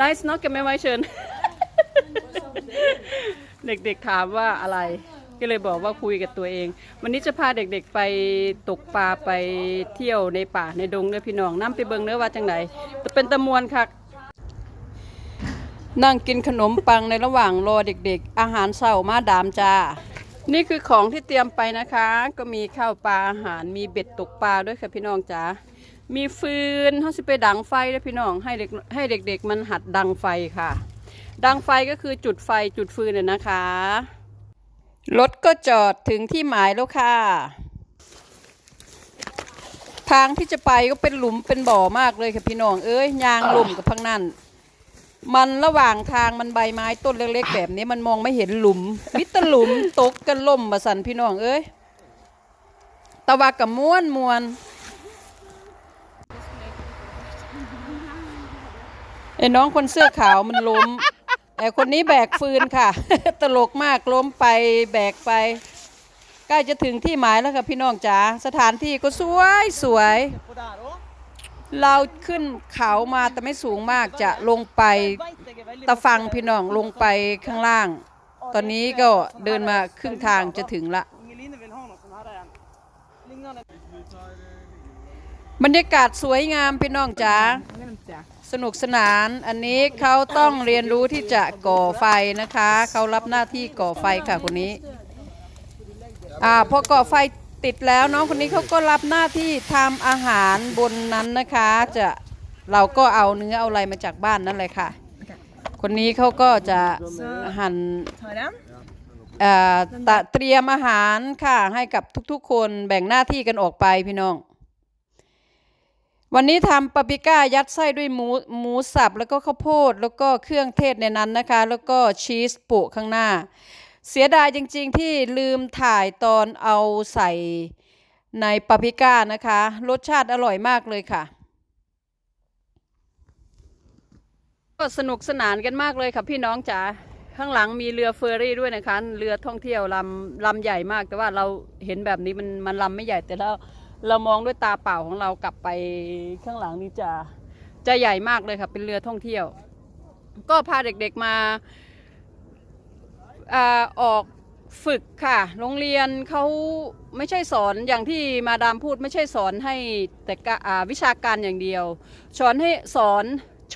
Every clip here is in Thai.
nice เนาะแกไม่ไว้เชิญ เด็กๆถามว่าอะไร ก็เลยบอกว่าคุยกับตัวเอง วันนี้จะพาเด็กๆไปตกปลาไปเที่ยวในป่าในดงเนื้อพี่น้องน้ำไปเบิงเนื้อว่าจังไหนเป็นตะมวนค่ะนั่งกินขนมปังในระหว่างรอเด็กๆ อาหารเช้ามาดามจ้า นี่คือของที่เตรียมไปนะคะ ก็มีข้าวปลาอาหารมีเบ็ดตกปลาด้วยค่ะพี่น้องจ๋า มีฟืนเขาสิไปดังไฟด้วยพี่น้องให้เด็กให้เด็กๆ มันหัดดังไฟค่ะ ดังไฟก็คือจุดไฟจุดฟืนน่ะนะคะ รถก็จอดถึงที่หมายแล้วค่ะ ทางที่จะไปก็เป็นหลุมเป็นบ่อมากเลยค่ะพี่น้องเอ้ยยางหลุมกับพังนั่นมันระหว่างทางมันใบไม้ต้นเล็กๆแบบนี้มันมองไม่เห็นหลุมมิตรหลุมตกกันล่มมาสันพี่น้องเอ้ยตะวากับม้วนมวน ไอ้น้องคนเสื้อขาวมันล้มไอ้คนนี้แบกฟืนค่ะ ตลกมากล้มไปแบกไปใกล้จะถึงที่หมายแล้วค่ะพี่น้องจ๋าสถานที่ก็สวยสวย เราขึ้นเขามาแต่ไม่สูงมากจะลงไปตะฟังพี่น้องลงไปข้างล่าง ตอนนี้ก็เดินมาครึ่งทางจะถึงละบรรยากาศสวยงามพี่น้องจ๋า สนุกสนานอันนี้เขาต้องเรียนรู้ที่จะก่อไฟนะคะ เขารับหน้าที่ก่อไฟค่ะคนนี้อ่าพอก่อไฟติดแล้วน้องคนนี้เขาก็รับหน้าที่ทำอาหารบนนั้นนะคะ จะเราก็เอาเนื้อเอาอะไรมาจากบ้านนั่นเลยค่ะ คนนี้เขาก็จะหั่น Ta den. เอ่อตะเตรียมอาหารค่ะให้กับทุกๆ คนแบ่งหน้าที่กันออกไปพี่น้อง วันนี้ทำปาปริก้ายัดไส้ด้วยหมูหมูสับแล้วก็ข้าวโพด แล้วก็เครื่องเทศในนั้นนะคะ แล้วก็ชีสโปะข้างหน้า เสียดายจริงๆที่ลืมถ่ายตอนเอาใส่ในปาปริก้านะคะ รสชาติอร่อยมากเลยค่ะ ก็สนุกสนานกันมากเลยค่ะพี่น้องจ๋าข้างหลังมีเรือเฟอร์รี่ด้วยนะคะ เรือท่องเที่ยวลำลำใหญ่มากแต่ว่าเราเห็นแบบนี้มันมันลำไม่ใหญ่แต่เรา เรามองด้วยตาเปล่าของเรากลับไปข้างหลังนี่จะจะใหญ่มากเลยค่ะ เป็นเรือท่องเที่ยว ก็พาเด็กๆมาอออกฝึกค่ะ โรงเรียนเขาไม่ใช่สอนอย่างที่มาดามพูดไม่ใช่สอนให้แต่กะอ่าวิชาการอย่างเดียวสอนให้สอน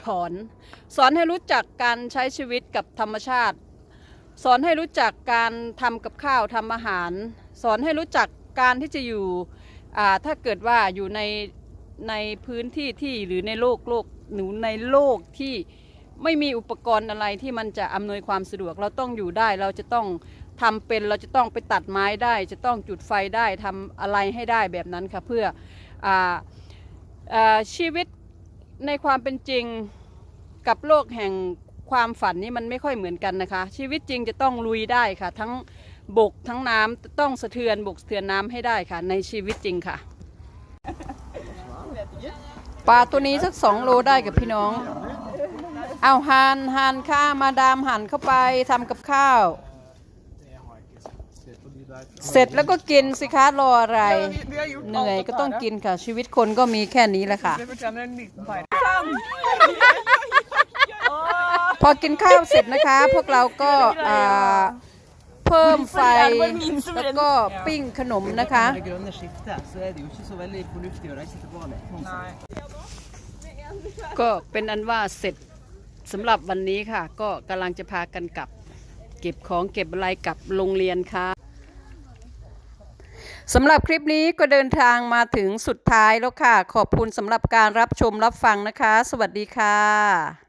สอนสอนให้รู้จักการใช้ชีวิตกับธรรมชาติ สอนให้รู้จักการทำกับข้าวทำอาหาร สอนให้รู้จักการที่จะอยู่ อ่าถ้าเกิดว่าอยู่ในในพื้นที่ที่หรือในโลกโลกหนูในโลกที่ไม่มีอุปกรณ์อะไรที่มันจะอำนวยความสะดวกเราต้องอยู่ได้เราจะต้องทำเป็นเราจะต้องไปตัดไม้ได้ จะต้องจุดไฟได้ทำอะไรให้ได้แบบนั้นค่ะเพื่อออชีวิตในความเป็นจริงกับโลกแห่งความฝันนี่มันไม่ค่อยเหมือนกันนะคะ ชีวิตจริงจะต้องลุยได้ค่ะ ทั้ง บกทั้งน้ำต้องสะเทือนบกสะเทือนน้ำให้ได้ค่ะ ในชีวิตจริงค่ะ ปลาตัวนี้สักสองโลได้กับพี่น้อง เอาหันหันข้ามาดามหั่นเข้าไปทำกับข้าว เสร็จแล้วก็กินสิคะรออะไร Vi har gjort เหนื่อย allt ก็ åt ต้อง Tara. กินค่ะ ชีวิตคนก็มีแค่นี้แหละค่ะ Det förtjänar en liten paj. พอกินข้าวเสร็จนะคะ พวกเราก็อ่า เพิ่มไฟ แล้วก็ปิ้งขนมนะคะ det grønne skiftet, så er det jo ikke så veldig fornuftig å reise tilbake. Nej. ก็เป็นอันว่าเสร็จสำหรับวันนี้ค่ะ ก็กำลังจะพากันกลับ เก็บของเก็บอะไรกลับโรงเรียนค่ะสำหรับคลิปนี้ก็เดินทางมาถึงสุดท้ายแล้วค่ะ ขอบคุณสำหรับการรับชมรับฟังนะคะ สวัสดีค่ะ